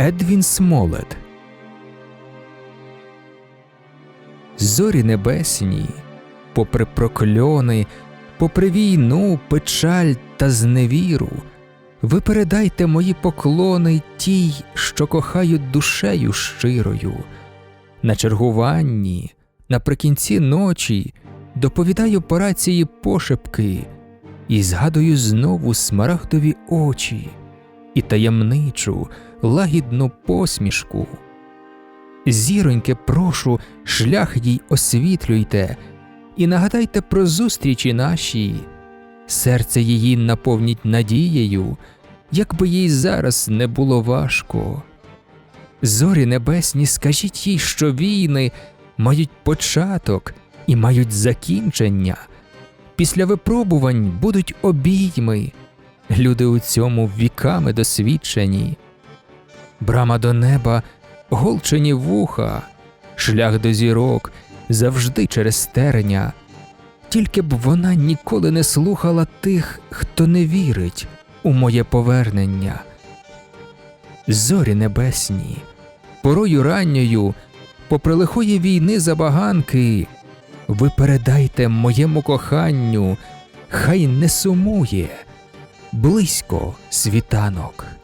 Едвін Смолет Зорі небесні, попри прокльони, попри війну, печаль та зневіру, ви передайте мої поклони тій, що кохають душею щирою. На чергуванні, наприкінці ночі, доповідаю по рації пошепки і згадую знову смарагдові очі і таємничу, лагідну посмішку. Зіроньке, прошу, шлях їй освітлюйте і нагадайте про зустрічі наші. Серце її наповніть надією, як би їй зараз не було важко. Зорі небесні, скажіть їй, що війни мають початок і мають закінчення. Після випробувань будуть обійми, люди у цьому віками досвідчені. Брама до неба, голчені вуха, шлях до зірок завжди через терня. Тільки б вона ніколи не слухала тих, хто не вірить у моє повернення. Зорі небесні, порою ранньою, попри лихої війни забаганки, ви передайте моєму коханню, хай не сумує, близько світанок.